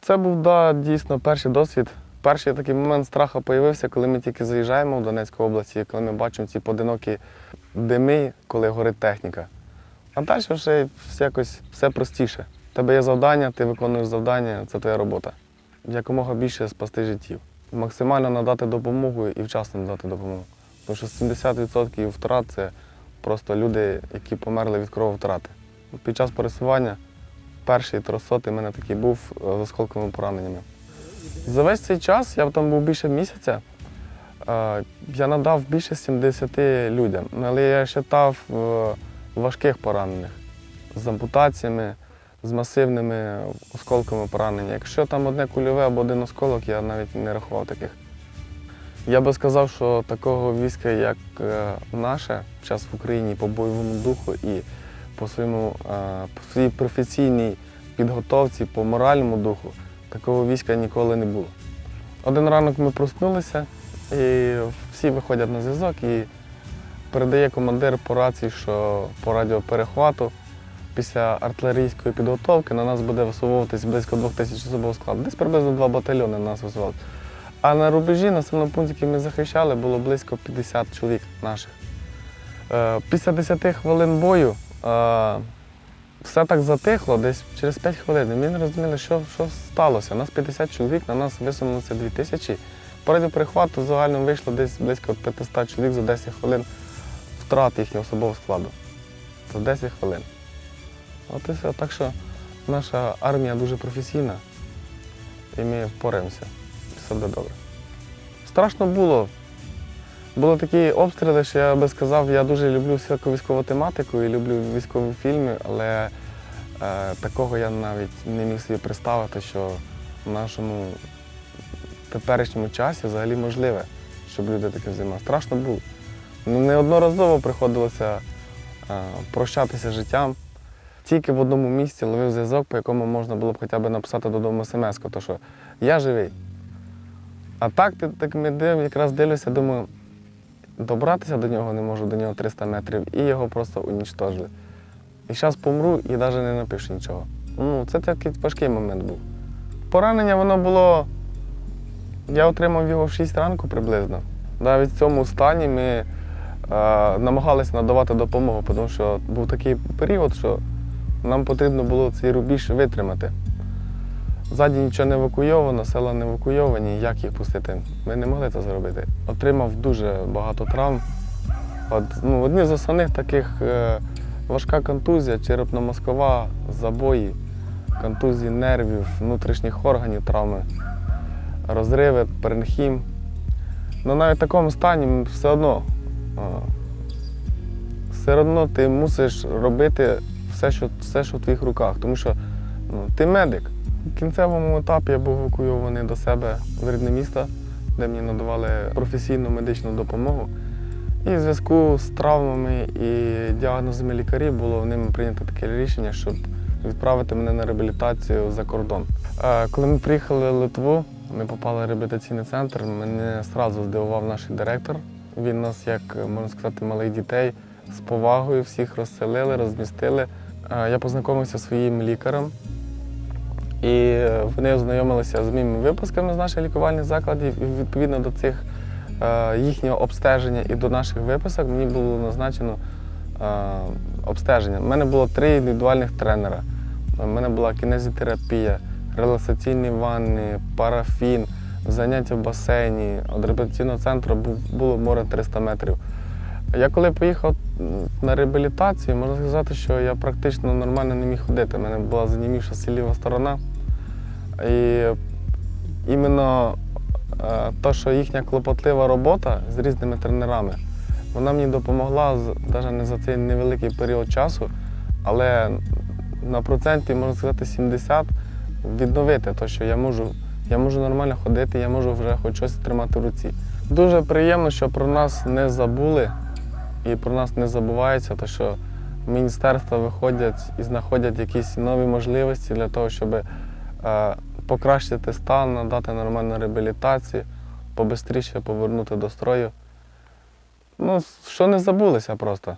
Це був да, дійсно перший досвід. Перший такий момент страху з'явився, коли ми тільки заїжджаємо в Донецьку область, і коли ми бачимо ці поодинокі дими, коли горить техніка. А далі вже якось все простіше. У тебе є завдання, ти виконуєш завдання, це твоя робота. Якомога більше спасти життів. Максимально надати допомогу і вчасно надати допомогу. Тому що 70% втрат це просто люди, які померли від крововтрати. Під час пересування перший трьохсотий в мене такий був е, з осколковими пораненнями. За весь цей час я там був більше місяця. е, Я надав більше 70 людям, але я ще тав е, важких поранених з ампутаціями, з масивними осколками поранення. Якщо там одне кульове або один осколок, я навіть не рахував таких. Я би сказав, що такого війська, як наше, зараз в Україні по бойовому духу і по, своєму, по своїй професійній підготовці, по моральному духу, такого війська ніколи не було. Один ранок ми проснулися, і всі виходять на зв'язок і передає командир по рації, що по радіоперехвату після артилерійської підготовки на нас буде висовуватись близько двох тисяч особового складу. Десь приблизно два батальйони на нас висували. А на рубежі, на самому пункті, який ми захищали, було близько 50 чоловік наших. Е, Після 10 хвилин бою все так затихло, десь через 5 хвилин. Ми не розуміли, що, що сталося. Нас 50 чоловік, на нас висунулося 2 тисячі. По радіоперехвату в загальному вийшло десь близько 500 чоловік за 10 хвилин втрат їхнього особового складу. За 10 хвилин. От і все. Так що наша армія дуже професійна і ми впораємося. Все буде добре. Страшно було. Були такі обстріли, що я би сказав, я дуже люблю всяку військову тематику і люблю військові фільми, але е, такого я навіть не міг собі представити, що в нашому теперішньому часі взагалі можливе, щоб люди таке займалися. Страшно було. Ну, неодноразово приходилося е, прощатися життям. Тільки в одному місці ловив зв'язок, по якому можна було б хоча б написати додому смс-ку, то що я живий. А так, так ми якраз дивлюся, думаю, добратися до нього не можу, до нього 300 метрів, і його просто унічтожили. І зараз помру і навіть не напишу нічого. Ну, це такий важкий момент був. Поранення воно було. Я отримав його в 6 ранку приблизно. Навіть в цьому стані ми е, намагалися надавати допомогу, тому що був такий період, що нам потрібно було цей рубіж витримати. Ззаді нічого не евакуйовано, села не евакуйовані, як їх пустити? Ми не могли це зробити. Отримав дуже багато травм. От, ну, одні з основних таких е, важка контузія, черепно-мозкова, забої, контузії нервів, внутрішніх органів, травми, розриви, перенхім. Ну, навіть в такому стані все одно, е, все одно ти мусиш робити все, що, все, що в твоїх руках, тому що ну, ти медик. В кінцевому етапі я був евакуйований до себе в рідне місто, де мені надавали професійну медичну допомогу. І в зв'язку з травмами і діагнозами лікарів було ними прийнято таке рішення, щоб відправити мене на реабілітацію за кордон. Е, Коли ми приїхали в Литву, ми попали в реабілітаційний центр. Мене одразу здивував наш директор. Він нас, як можна сказати, малих дітей з повагою всіх розселили, розмістили. Е, Я познайомився зі своїм лікарем, і вони ознайомилися з моїми випусками з наших лікувальних закладів. І відповідно до цих е, їхнього обстеження і до наших виписок мені було назначено е, обстеження. У мене було три індивідуальних тренера. У мене була кінезітерапія, релаксаційні ванни, парафін, заняття в басейні. Від реабілітаційного центру було море 300 метрів. Я коли поїхав на реабілітацію, можна сказати, що я практично нормально не міг ходити. У мене була занімівша ліва сторона. І іменно те, що їхня клопотлива робота з різними тренерами, вона мені допомогла навіть не за цей невеликий період часу, але на проценті, можна сказати, 70 відновити те, що я можу, я можу нормально ходити, я можу вже хоч щось тримати в руці. Дуже приємно, що про нас не забули і про нас не забувається, то що міністерства виходять і знаходять якісь нові можливості для того, щоб е, покращити стан, надати нормальну реабілітацію, побистріше повернути до строю. Ну, що не забулися просто.